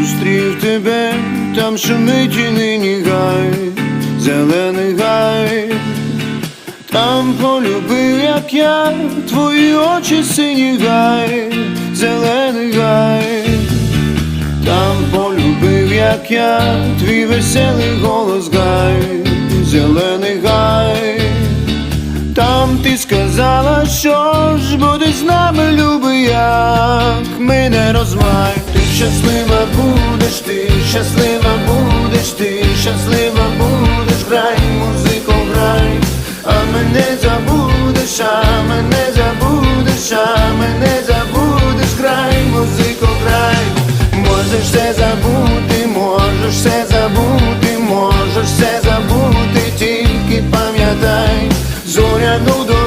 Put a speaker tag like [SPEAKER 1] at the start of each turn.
[SPEAKER 1] зустрів тебе, там шумить і нині гай, зелений гай, там полюбив, як я, твої очі сині гай, зелений гай, там полюбив, як я, твій веселий голос гай, зелений гай. Там ти сказала, що ж буде з нами, любий, як ми не розмай. Ти щаслива будеш ти, щаслива будеш ти, щаслива будеш, грай, музико грай, а мене забудеш, а мене забудеш, а мене забудеш, грай, музико, грай, можеш все забути, можеш все забути, можеш все забути, тільки пам'ятай, зоряну до.